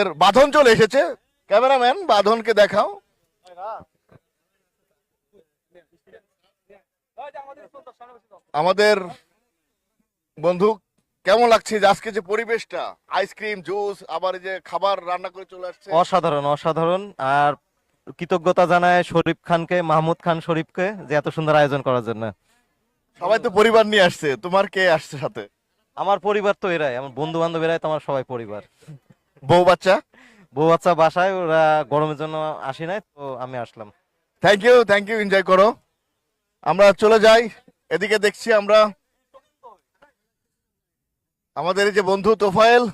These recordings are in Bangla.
এর বাঁধন চলে এসেছে। ক্যামেরাম্যান বাঁধনকে দেখাও। আমাদের বন্ধু কেমন লাগছে যে আজকে যে পরিবেশটা? আইসক্রিম জুস আবার এই যে খাবার রান্না করে চলে আসছে। অসাধারণ অসাধারণ। আর কৃতজ্ঞতা জানায় শরীফ খানকে মাহমুদ খান শরীফকে যে এত সুন্দর আয়োজন করার জন্য। সবাই তো পরিবার নিয়ে আসছে। তোমার কে আসছে সাথে? আমার পরিবার তো এরাই আমার বন্ধু বান্ধব এরাই তো আমার সবাই পরিবার। বউ বাচ্চা? বউ বাচ্চা বাসায়, ওরা গরমের জন্য আসি নাই, তো আমি আসলাম। Thank you thank you enjoy করো। আমরা চলে যাই, এদিকে দেখছি আমরা আমাদের এই যে বন্ধু তোফায়েল।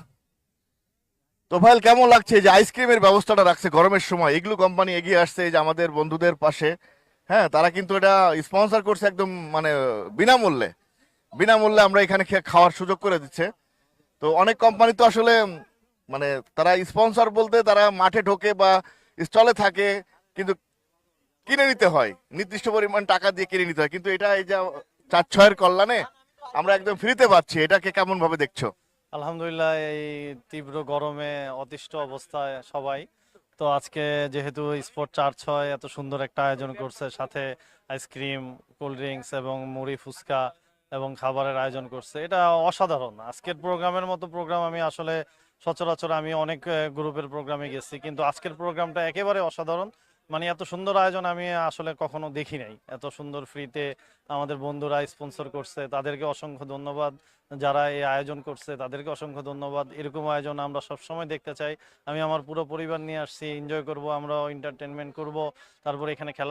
তোফায়েল, কেমন লাগছে? যে আইসক্রিমের ব্যবস্থাটা রাখছে গরমের সময়, এগুলো কোম্পানি এগিয়ে আসছে যে আমাদের বন্ধুদের পাশে। হ্যাঁ তারা কিন্তু এটা স্পন্সর করছে একদম মানে বিনামূল্যে। বিনামূল্যে আমরা এখানে খাওয়ার সুযোগ করে দিচ্ছে। তো অনেক কোম্পানি তো আসলে মানে তারা স্পন্সর বলতে তারা মাঠে ঢোকে বা স্টলে থাকে, কিন্তু কিনে নিতে হয়। নির্দিষ্ট পরিমাণ টাকা দিয়ে কিনে নিতে হয়। কিন্তু এটা এই যে চার ছয়ের কল্যাণে আমরা একদম ফ্রিতে পাচ্ছি। এটাকে কেমন ভাবে দেখছ? আলহামদুলিল্লাহ, এই তীব্র গরমে অতিষ্ঠ অবস্থায় সবাই। তো আজকে যেহেতু স্পোর্ট চার ছয় এত সুন্দর একটা আয়োজন করছে, সাথে আইসক্রিম কোল্ড ড্রিঙ্কস এবং মুড়ি, ফুচকা এবং খাবারের আয়োজন করছে, এটা অসাধারণ। আজকের প্রোগ্রামের মতো প্রোগ্রাম আমি আসলে সচরাচর আমি অনেক গ্রুপের প্রোগ্রামে গেছি, কিন্তু আজকের প্রোগ্রামটা একেবারে অসাধারণ। মানে এত সুন্দর আয়োজন আমি আসলে কখনো দেখি নাই। এত সুন্দর ফ্রিতে আমাদের বন্ধুরা স্পন্সর করছে, তাদেরকে অসংখ্য ধন্যবাদ। যারা এই আয়োজন করছে, তাদেরকে অসংখ্য ধন্যবাদ। এরকম আয়োজন আমরা সবসময় দেখতে চাই। আমি আমার পুরো পরিবার নিয়ে আসছি, এনজয় করব আমরা এন্টারটেনমেন্ট করব, তারপর এখানে খেলা